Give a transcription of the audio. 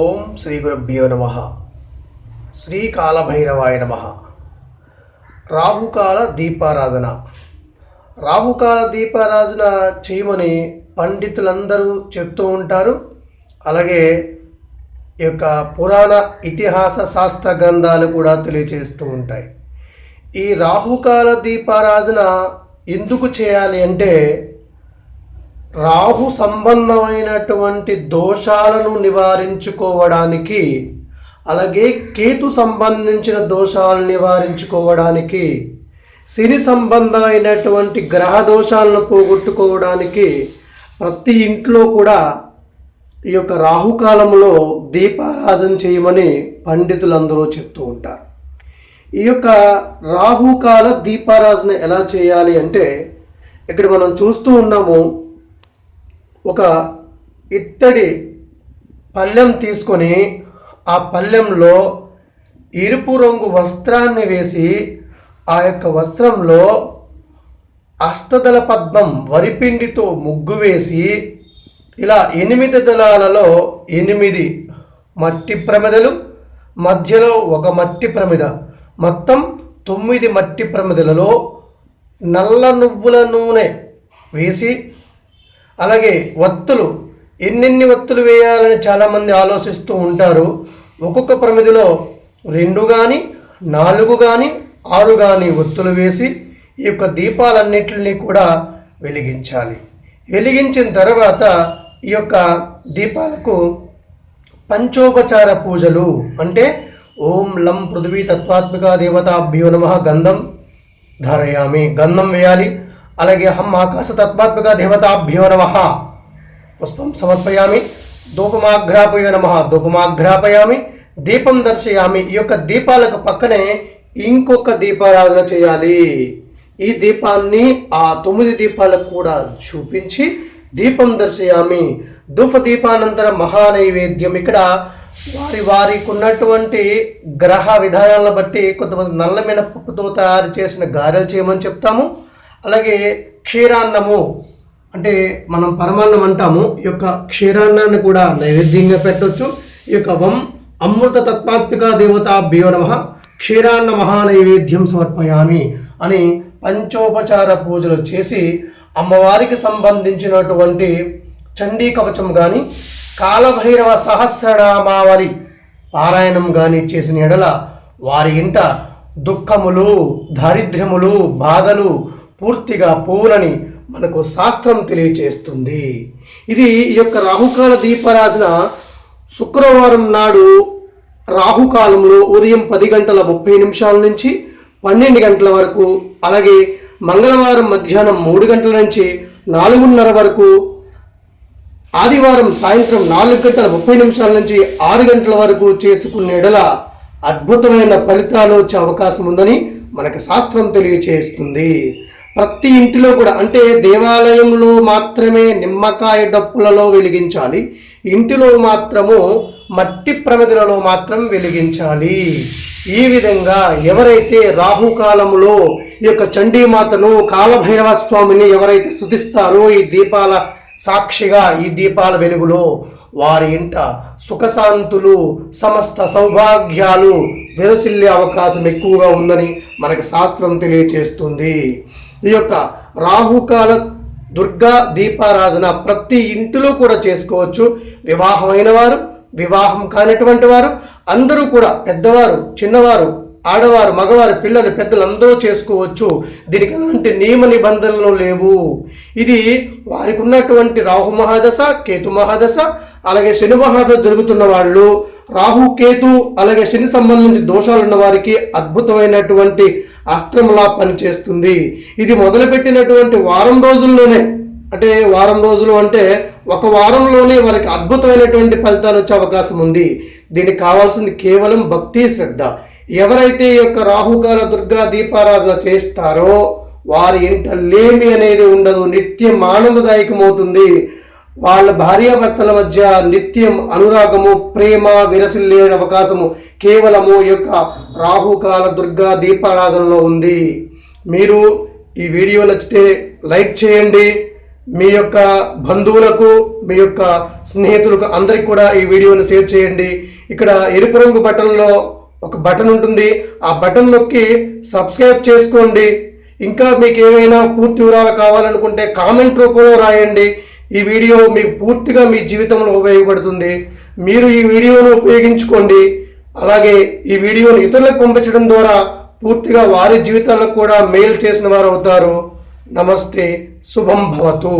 ఓం శ్రీ గురుభ్యో నమ. శ్రీకాలభైరవాయ నమ. రాహుకాల దీపారాధన. రాహుకాల దీపారాధన చేయమని పండితులందరూ చెప్తూ ఉంటారు. అలాగే ఈ యొక్క పురాణ ఇతిహాస శాస్త్ర గ్రంథాలు కూడా తెలియజేస్తూ ఉంటాయి. ఈ రాహుకాల దీపారాధన ఎందుకు చేయాలి అంటే రాహు సంబంధమైనటువంటి దోషాలను నివారించుకోవడానికి అలాగే కేతు సంబంధించిన దోషాలను నివారించుకోవడానికి శని సంబంధమైనటువంటి గ్రహ దోషాలను పోగొట్టుకోవడానికి ప్రతి ఇంట్లో కూడా ఈ యొక్క రాహుకాలంలో దీపారాజన చేయమని పండితులందరూ చెప్తూ ఉంటారు. ఈ యొక్క రాహుకాల దీపారాజన ఎలా చేయాలి అంటే ఇక్కడ మనం చూస్తూ ఉన్నాము ఒక ఇత్తడి పళ్ళెం తీసుకొని ఆ పళ్ళెంలో ఎరుపు రంగు వస్త్రాన్ని వేసి ఆ యొక్క వస్త్రంలో అష్టదళ పద్మం వరిపిండితో ముగ్గు వేసి ఇలా ఎనిమిది దళాలలో ఎనిమిది మట్టి ప్రమిదలు మధ్యలో ఒక మట్టి ప్రమిద. మొత్తం తొమ్మిది మట్టి ప్రమిదలలో నల్ల నువ్వుల నూనె వేసి అలాగే వత్తులు. ఎన్నెన్ని వత్తులు వేయాలని చాలామంది ఆలోచిస్తూ ఉంటారు. ఒక్కొక్క పరిమిధిలో రెండు కానీ నాలుగు కానీ ఆరు కానీ ఒత్తులు వేసి ఈ యొక్క దీపాలన్నింటినీ కూడా వెలిగించాలి. వెలిగించిన తర్వాత ఈ యొక్క దీపాలకు పంచోపచార పూజలు అంటే ఓం లం పృథ్వీ తత్వాత్మిక దేవతాభ్యో నమ గంధం ధారయామి. గంధం వేయాలి. అలాగే హం ఆకాశ తత్వాత్మక దేవతాభ్యో నమ. పుష్పం సమర్పయామి ధూపమాఘ్రాపయ నమ. ధూపమాఘ్రాపయామి దీపం దర్శయామి. ఈ యొక్క దీపాలకు పక్కనే ఇంకొక దీపారాధన చేయాలి. ఈ దీపాన్ని ఆ తొమ్మిది దీపాలకు కూడా చూపించి దీపం దర్శయామి. ధూప దీపానంతర మహానైవేద్యం. ఇక్కడ వారి వారికి ఉన్నటువంటి గ్రహ విధానాలను బట్టి కొంతమంది నల్ల మినపప్పుతో తయారు చేసిన గారెలు చేయమని చెప్తాము. అలాగే క్షీరాన్నము అంటే మనం పరమాన్నం అంటాము. ఈ యొక్క క్షీరాన్నాన్ని కూడా నైవేద్యంగా పెట్టవచ్చు ఈ యొక్క వం అమృత తత్వాత్మిక దేవతాభ్యో నమ. క్షీరాన్న మహానైవేద్యం సమర్పయామి అని పంచోపచార పూజలు చేసి అమ్మవారికి సంబంధించినటువంటి చండీ కవచం కానీ కాలభైరవ సహస్రనామావళి పారాయణం కానీ చేసిన ఎడల వారి ఇంట దుఃఖములు దారిద్ర్యములు బాధలు పూర్తిగా పోవునని మనకు శాస్త్రం తెలియచేస్తుంది. ఇది ఈ యొక్క రాహుకాల దీపరాజన శుక్రవారం నాడు రాహుకాలంలో ఉదయం పది గంటల ముప్పై నిమిషాల నుంచి పన్నెండు గంటల వరకు అలాగే మంగళవారం మధ్యాహ్నం మూడు గంటల నుంచి నాలుగున్నర వరకు ఆదివారం సాయంత్రం నాలుగు గంటల ముప్పై నిమిషాల నుంచి ఆరు గంటల వరకు చేసుకునేడల అద్భుతమైన ఫలితాలు వచ్చే అవకాశం ఉందని మనకు శాస్త్రం తెలియచేస్తుంది. ప్రతి ఇంటిలో కూడా అంటే దేవాలయంలో మాత్రమే నిమ్మకాయ డప్పులలో వెలిగించాలి ఇంటిలో మాత్రము మట్టి ప్రమిదలలో మాత్రం వెలిగించాలి. ఈ విధంగా ఎవరైతే రాహుకాలంలో ఈ యొక్క చండీమాతను కాలభైరవ స్వామిని ఎవరైతే స్థుతిస్తారో ఈ దీపాల సాక్షిగా ఈ దీపాల వెలుగులో వారి ఇంట సుఖశాంతులు సమస్త సౌభాగ్యాలు విరసిల్లే అవకాశం ఎక్కువగా ఉందని మనకు శాస్త్రం తెలియచేస్తుంది. ఈ యొక్క రాహుకాల దుర్గా దీపారాధన ప్రతి ఇంటిలో కూడా చేసుకోవచ్చు. వివాహమైన వారు వివాహం కానటువంటి వారు అందరూ కూడా పెద్దవారు చిన్నవారు ఆడవారు మగవారు పిల్లలు పెద్దలు అందరూ చేసుకోవచ్చు. దీనికి ఎలాంటి నియమ నిబంధనలు లేవు. ఇది వారికి ఉన్నటువంటి రాహు మహాదశ కేతు మహాదశ అలాగే శని మహాదశ జరుగుతున్న వాళ్ళు రాహు కేతు అలాగే శని సంబంధించి దోషాలు ఉన్న వారికి అద్భుతమైనటువంటి అస్త్రంలా పనిచేస్తుంది. ఇది మొదలుపెట్టినటువంటి వారం రోజుల్లోనే. అంటే వారం రోజులు అంటే ఒక వారంలోనే వారికి అద్భుతమైనటువంటి ఫలితాలు వచ్చే అవకాశం ఉంది. దీనికి కావాల్సింది కేవలం భక్తి శ్రద్ధ. ఎవరైతే ఈ యొక్క రాహుకాల దుర్గా దీపారాధన చేస్తారో వారి ఇంట లేమి అనేది ఉండదు. నిత్యం ఆనందదాయకమవుతుంది. వాళ్ళ భార్యాభర్తల మధ్య నిత్యం అనురాగము ప్రేమ విరసిల్లే అవకాశము కేవలము ఈ యొక్క రాహుకాల దుర్గా దీపారాధనలో ఉంది. మీరు ఈ వీడియో నచ్చితే లైక్ చేయండి. మీ యొక్క బంధువులకు మీ యొక్క స్నేహితులకు అందరికి కూడా ఈ వీడియోని షేర్ చేయండి. ఇక్కడ ఎరుపు రంగు బటన్లో ఒక బటన్ ఉంటుంది. ఆ బటన్ నొక్కి సబ్స్క్రైబ్ చేసుకోండి. ఇంకా మీకు ఏమైనా పూర్తి వివరాలు కావాలనుకుంటే కామెంట్ రూపంలో రాయండి. ఈ వీడియో మీకు పూర్తిగా మీ జీవితంలో ఉపయోగపడుతుంది. మీరు ఈ వీడియోను ఉపయోగించుకోండి. అలాగే ఈ వీడియోను ఇతరులకు పంపించడం ద్వారా పూర్తిగా వారి జీవితాలకు కూడా మెయిల్ చేసిన వారు అవుతారు. నమస్తే శుభం భవతు.